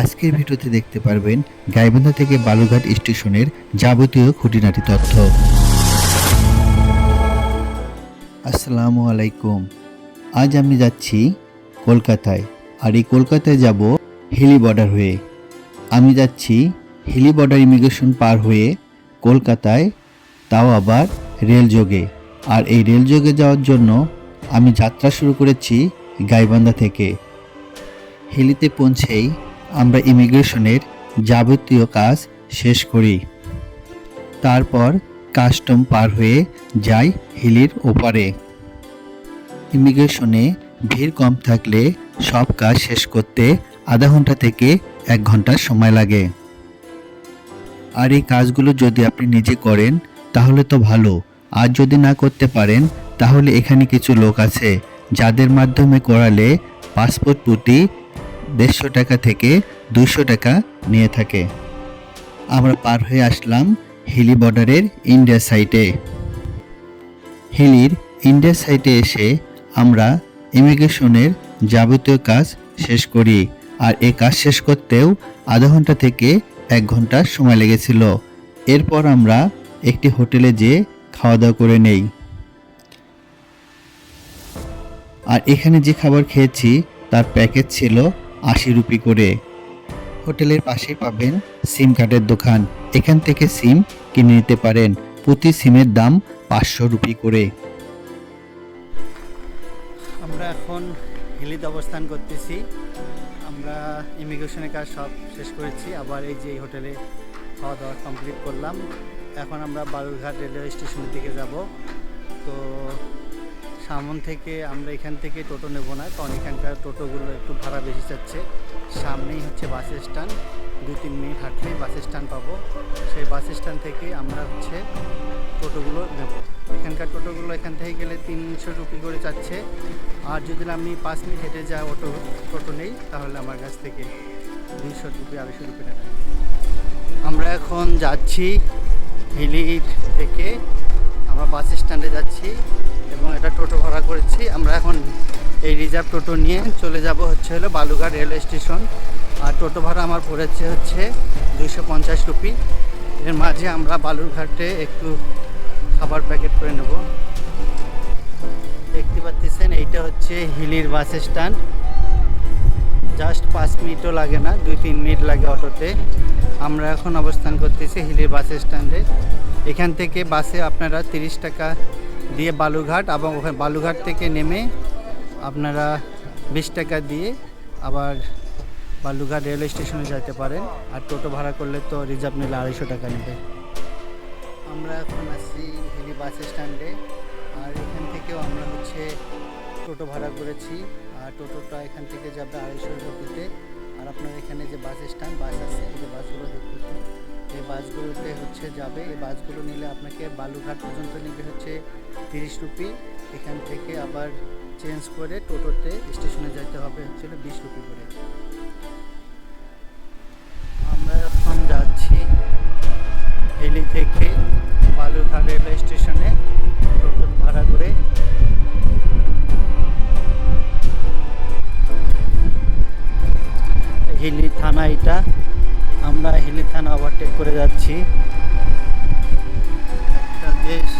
আজকের ভিডিওতে দেখতে পারবেন গাইবান্ধা থেকে বালুঘাট স্টেশনের যাবতীয় খুঁটিনাটি তথ্য। আসসালামু আলাইকুম। আজ আমি যাচ্ছি কলকাতায়। আর এই কলকাতায় যাব হিলি বর্ডার হয়ে। আমি যাচ্ছি হিলি বর্ডার ইমিগ্রেশন পার হয়ে কলকাতায়, তাও আবার রেল যোগে আর এই রেল যোগে যাওয়ার জন্য আমি যাত্রা শুরু করেছি গাইবান্ধা থেকে। হিলিতে পৌঁছেই আমরা ইমিগ্রেশনের যাবতীয় কাজ শেষ করি। তারপর কাস্টম পার হয়ে যাই হিলির ওপারে। ইমিগ্রেশনে ভিড় কম থাকলে সব কাজ শেষ করতে আধা ঘণ্টা থেকে এক ঘণ্টা সময় লাগে। আর এই কাজগুলো যদি আপনি নিজে করেন, তাহলে তো ভালো। আর যদি না করতে পারেন, তাহলে এখানে কিছু লোক আছে, যাদের মাধ্যমে করালে পাসপোর্ট প্রতি দেড়শো টাকা থেকে দুশো টাকা নিয়ে থাকে। আমরা পার হয়ে আসলাম হিলি বর্ডারের ইন্ডিয়া সাইটে। হিলির ইন্ডিয়া সাইটে এসে আমরা ইমিগ্রেশনের যাবতীয় কাজ শেষ করি আর এ কাজ শেষ করতেও আধা ঘণ্টা থেকে এক ঘণ্টা সময় লেগেছিল। এরপর আমরা একটি হোটেলে যেয়ে খাওয়া দাওয়া করে নেই। আর এখানে যে খাবার খেয়েছি তার প্যাকেজ ছিল আশি রুপি করে। হোটেলের পাশেই পাবেন সিম কার্ডের দোকান। এখান থেকে সিম কিনে নিতে পারেন। প্রতি সিমের দাম পাঁচশো রুপি করে। আমরা এখন হিলিতে অবস্থান করতেছি। আমরা ইমিগ্রেশনের কাজ সব শেষ করেছি। আবার এই যে হোটেলে খাওয়া দাওয়া কমপ্লিট করলাম। এখন আমরা বালুরঘাট রেলওয়ে স্টেশনের দিকে যাব। তো সামন থেকে আমরা এখান থেকে টোটো নেব না, কারণ এখানকার টোটোগুলো একটু ভাড়া বেশি যাচ্ছে। সামনেই হচ্ছে বাস স্ট্যান্ড, দুই তিন মিনিট হাঁটলেই বাস স্ট্যান্ড পাবো। সেই বাস স্ট্যান্ড থেকে আমরা হচ্ছে টোটোগুলো নেব। এখানকার টোটোগুলো এখান থেকে গেলে তিনশো রুপি করে চাচ্ছে আর যদি আমি পাঁচ মিনিট হেঁটে যাই অটো, টোটো নেই, তাহলে আমার কাছ থেকে দুইশো রুপি, আড়াইশো রুপি নেবে আমরা এখন যাচ্ছি হিলির থেকে আমরা বাস স্ট্যান্ডে যাচ্ছি এবং এটা টোটো ভাড়া করেছি। আমরা এখন এই রিজার্ভ টোটো নিয়ে চলে যাব হচ্ছে হলো বালুঘাট রেলওয়ে স্টেশন। আর টোটো ভাড়া আমার পড়েছে হচ্ছে দুইশো পঞ্চাশ রুপি। এর মাঝে আমরা বালুরঘাটে একটু খাবার প্যাকেট করে নেব। দেখতে পাচ্ছেন, এইটা হচ্ছে হিলির বাস স্ট্যান্ড। জাস্ট পাঁচ মিনিটও লাগে না, দুই তিন মিনিট লাগে অটোতে। আমরা এখন অবস্থান করতেছি হিলির বাস স্ট্যান্ডে। এখান থেকে বাসে আপনারা তিরিশ টাকা দিয়ে বালুঘাট এবং ওখানে বালুঘাট থেকে নেমে আপনারা বিশ টাকা দিয়ে আবার বালুঘাট রেলওয়ে স্টেশনে যেতে পারেন। আর টোটো ভাড়া করলে তো রিজার্ভ নিলে আড়াইশো টাকা নেবে। আমরা এখন আসছি হিলি বাস স্ট্যান্ডে। আর এখান থেকেও আমরা হচ্ছে টোটো ভাড়া করেছি। আর টোটোটা এখান থেকে যাবে আড়াইশো রুপিতে। আর আপনার এখানে যে বাস স্ট্যান্ড, বাস আছে, এই যে বাসগুলো দেখতেছেন, এই বাসগুলোতে হচ্ছে যাবে। এই বাসগুলো নিলে আপনাকে বালুঘাট পর্যন্ত নেবে হচ্ছে তিরিশ রুপি। এখান থেকে আবার চেঞ্জ করে টোটোতে স্টেশনে যেতে হবে হচ্ছে বিশ রুপি করে। আমরা এখন যাচ্ছি হেলি থেকে বালুরঘাট রেলওয়ে স্টেশনে টোটো ভাড়া করে। হিলি থানা এটা। আমরা হিলি থানা ওভারটেক করে যাচ্ছি। একটা দেশ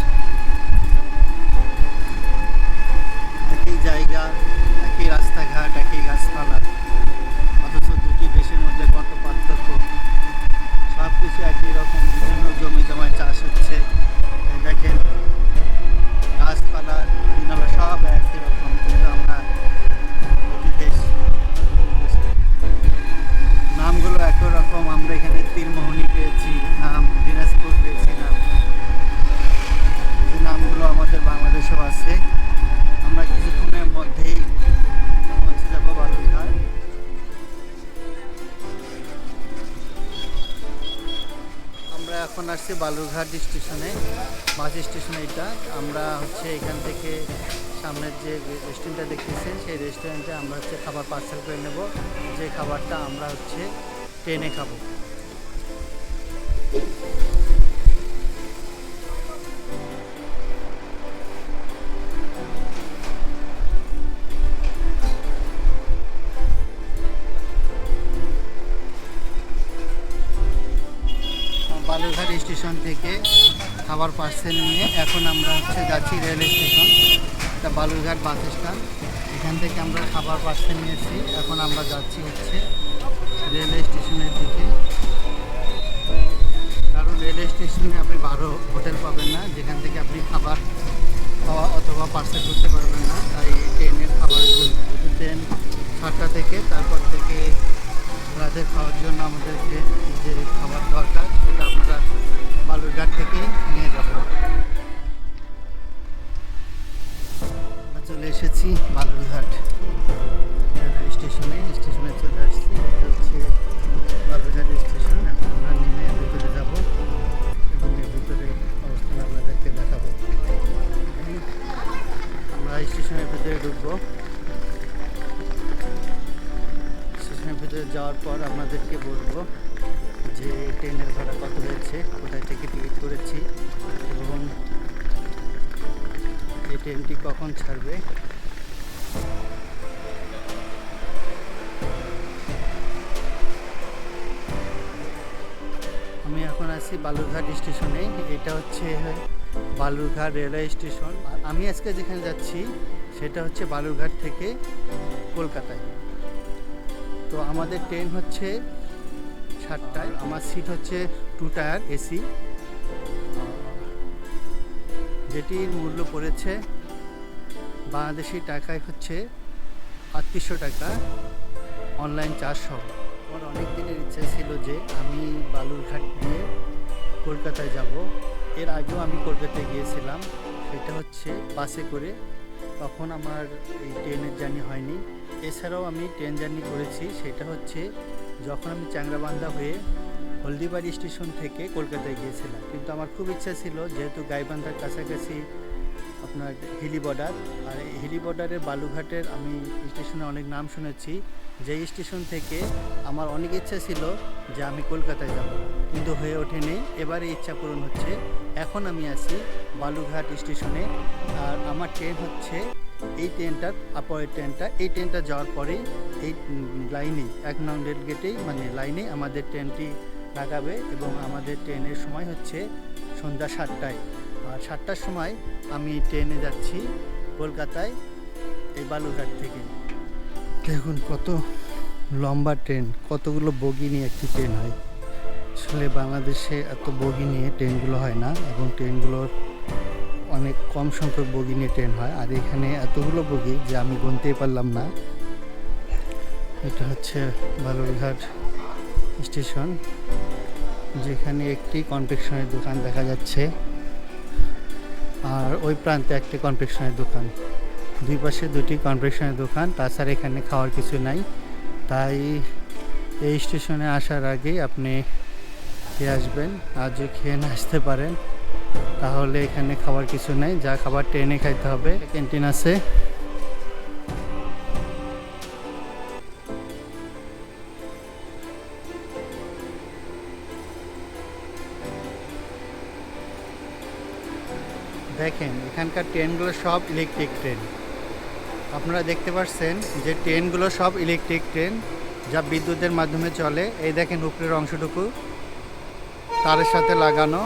এখন আসছি বালুরঘাট স্টেশনে, বাস স্টেশন এটা। আমরা হচ্ছে এখান থেকে সামনের যে রেস্টুরেন্টটা দেখতেছেন, সেই রেস্টুরেন্টে আমরা হচ্ছে খাবার পার্সেল করে নেব। যে খাবারটা আমরা হচ্ছে ট্রেনে খাব। স্টেশন থেকে খাবার পার্সেল নিয়ে এখন আমরা হচ্ছে যাচ্ছি রেল স্টেশন, এটা বালুরঘাট বাস স্ট্যান্ড। এখান থেকে আমরা খাবার পার্সেল নিয়েছি, এখন আমরা যাচ্ছি হচ্ছে রেল স্টেশনের দিকে। কারণ রেল স্টেশনে আপনি বারো হোটেল পাবেন না, যেখান থেকে আপনি খাবার খাওয়া অথবা পার্সেল করতে পারবেন না। তাই ট্রেনের যেহেতু ট্রেন সাতটা থেকে, তারপর থেকে রাতের খাওয়ার জন্য আমাদেরকে যে খাবার দরকার চলে এসেছি, বালুরঘাট রেলওয়ে স্টেশনে স্টেশনে চলে আসছি। এটা হচ্ছে বালুরঘাট স্টেশন, এখন আমরা নেমে ভিতরে যাব এবং এর ভিতরে অবস্থান আপনাদেরকে দেখাবো। আমরা স্টেশনের ভিতরে ঢুকবো। স্টেশনের ভিতরে যাওয়ার পর আপনাদেরকে বলব যে ট্রেনের ভাড়া কত হয়েছে, কোথায় থেকে টিকিট করেছি এবং এই ট্রেনটি কখন ছাড়বে? আমি এখন আছি বালুরঘাট স্টেশনে। এটা হচ্ছে বালুরঘাট রেলওয়ে স্টেশন। আমি আজকে যেখানে যাচ্ছি, সেটা হচ্ছে বালুরঘাট থেকে কলকাতায়। তো আমাদের ট্রেন হচ্ছে সাতটায়, আমার সিট হচ্ছে টু টায়ার এসি। যেটির মূল্য পড়েছে বাংলাদেশি টাকায় হচ্ছে আটত্রিশশো টাকা অনলাইন চার্জ সহ। আমার অনেক দিনের ইচ্ছা ছিল যে আমি বালুরঘাট দিয়ে কলকাতায় যাব। এর আগেও আমি কলকাতায় গিয়েছিলাম। সেটা হচ্ছে বাসে করে। তখন আমার এই ট্রেনের জার্নি হয়নি। এছাড়াও আমি ট্রেন জার্নি করেছি। সেটা হচ্ছে যখন আমি চ্যাংরাবান্ধা হয়ে হলদিবাড়ি স্টেশন থেকে কলকাতায় গিয়েছিলাম। কিন্তু আমার খুব ইচ্ছা ছিল, যেহেতু গাইবান্ধার কাছাকাছি আপনার হিলি বর্ডার, আর হিলি বর্ডারের বালুঘাটের আমি স্টেশনে অনেক নাম শুনেছি। যেই স্টেশন থেকে আমার অনেক ইচ্ছা ছিল যে আমি কলকাতায় যাব, কিন্তু হয়ে ওঠেনি। এবারে ইচ্ছা পূরণ হচ্ছে। এখন আমি আছি বালুঘাট স্টেশনে, আর আমার ট্রেন হচ্ছে এই ট্রেনটার আপরের ট্রেনটা। এই ট্রেনটা যাওয়ার পরেই এই লাইনেই, এক নং রেল গেটেই মানে লাইনে আমাদের ট্রেনটি লাগাবে এবং আমাদের ট্রেনের সময় হচ্ছে সন্ধ্যা সাতটায়। আর সাতটার সময় আমি ট্রেনে যাচ্ছি কলকাতায়, এই বালুরঘাট থেকে। দেখুন কত লম্বা ট্রেন, কতগুলো বগি নিয়ে একটি ট্রেন হয়। আসলে বাংলাদেশে এত বগি নিয়ে ট্রেনগুলো হয় না এবং ট্রেনগুলোর অনেক কম সংখ্যক বগি নিয়ে ট্রেন হয়। আর এখানে এতগুলো বগি যে আমি গুনতেই পারলাম না। এটা হচ্ছে বালুরঘাট স্টেশন, যেখানে একটি কনফেকশনের দোকান দেখা যাচ্ছে। আর ওই প্রান্তে একটি কনফেকশনের দোকান। দুই পাশে দুটি কনফেকশনের দোকান, তাছাড়া এখানে খাওয়ার কিছু নাই। তাই এই স্টেশনে আসার আগেই আপনি খেয়ে আসবেন, আর যদি খেয়ে না আসতে পারেন, তাহলে এখানে খাবার কিছু নেই। যা খাবার ট্রেনে খাইতে হবে। ক্যান্টিন আছে। দেখেন, এখানকার ট্রেনগুলো সব ইলেকট্রিক ট্রেন আপনারা দেখতে পাচ্ছেন যে ট্রেনগুলো সব ইলেকট্রিক ট্রেন যা বিদ্যুতের মাধ্যমে চলে। এই দেখেন উপরের অংশটুকু, তারের সাথে লাগানো।